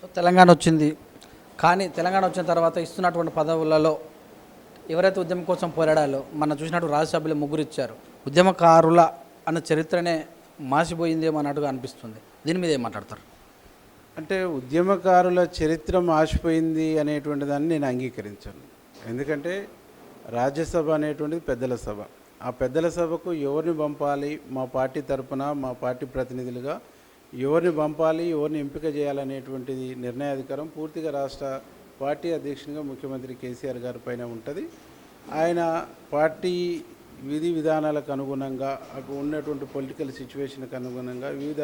So Telangana వచ్చింది. కానీ తెలంగాణ వచ్చిన తర్వాత ఇస్తున్నటువంటి పదవులలో ఎవరైతే ఉద్యమం కోసం పోరాడాలో మనం చూసినట్టు రాజ్యసభలో ముగ్గురు ఇచ్చారు. ఉద్యమకారుల అన్న చరిత్రనే మాసిపోయిందేమో అన్నట్టుగా అనిపిస్తుంది. దీని మీద ఏం మాట్లాడతారు? అంటే ఉద్యమకారుల చరిత్ర మాసిపోయింది అనేటువంటి దాన్ని నేను అంగీకరించాను. ఎందుకంటే రాజ్యసభ అనేటువంటిది పెద్దల సభ. ఆ పెద్దల సభకు ఎవరిని పంపాలి? మా పార్టీ తరపున మా పార్టీ ప్రతినిధులుగా ఎవరిని పంపాలి ఎవరిని ఎంపిక చేయాలనేటువంటిది నిర్ణయాధికారం పూర్తిగా రాష్ట్ర పార్టీ అధ్యక్షునిగా ముఖ్యమంత్రి కేసీఆర్ గారి పైన ఉంటుంది. ఆయన పార్టీ విధి విధానాలకు అనుగుణంగా అక్కడ ఉన్నటువంటి పొలిటికల్ సిచ్యువేషన్కి అనుగుణంగా వివిధ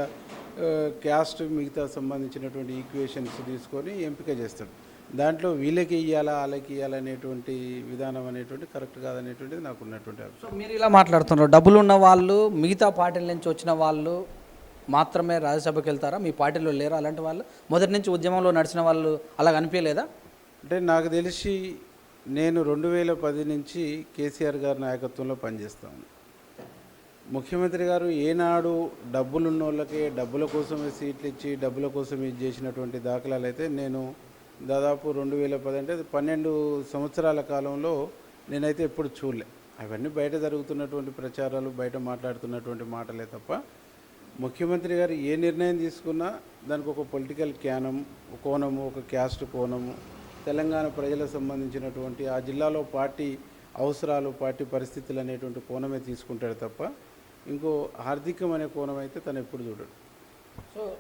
క్యాస్ట్ మిగతా సంబంధించినటువంటి ఈక్వేషన్స్ తీసుకొని ఎంపిక చేస్తాడు. దాంట్లో వీళ్ళకి ఇవ్వాలా వాళ్ళకి ఇవ్వాలనేటువంటి విధానం అనేటువంటి కరెక్ట్ కాదనేటువంటిది నాకు ఉన్నటువంటి అభిప్రాయం మీరు ఇలా మాట్లాడుతున్నారు. డబ్బులు ఉన్న వాళ్ళు మిగతా పార్టీల నుంచి వచ్చిన వాళ్ళు మాత్రమే రాజ్యసభకి వెళ్తారా? మీ పార్టీలో లేరా అలాంటి వాళ్ళు? మొదటి నుంచి ఉద్యమంలో నడిచిన వాళ్ళు అలా అనిపించలేదా? అంటే నాకు తెలిసి నేను రెండు వేల పది నుంచి కేసీఆర్ గారి నాయకత్వంలో పనిచేస్తాను ముఖ్యమంత్రి గారు ఏనాడు డబ్బులున్న వాళ్ళకే డబ్బుల కోసమే సీట్లు ఇచ్చి డబ్బుల కోసం ఇది చేసినటువంటి దాఖలాలు అయితే నేను దాదాపు రెండు వేల పది అంటే పన్నెండు సంవత్సరాల కాలంలో నేనైతే ఎప్పుడు చూడలే. అవన్నీ బయట జరుగుతున్నటువంటి ప్రచారాలు బయట మాట్లాడుతున్నటువంటి మాటలే తప్ప ముఖ్యమంత్రి గారు ఏ నిర్ణయం తీసుకున్నా దానికి ఒక పొలిటికల్ క్యానం కోణము ఒక క్యాస్ట్ కోణము తెలంగాణ ప్రజలకు సంబంధించినటువంటి ఆ జిల్లాలో పార్టీ అవసరాలు పార్టీ పరిస్థితులు అనేటువంటి కోణమే తీసుకుంటాడు తప్ప ఇంకో ఆర్థికం అనే కోణం అయితే తను ఎప్పుడు చూడడు. సో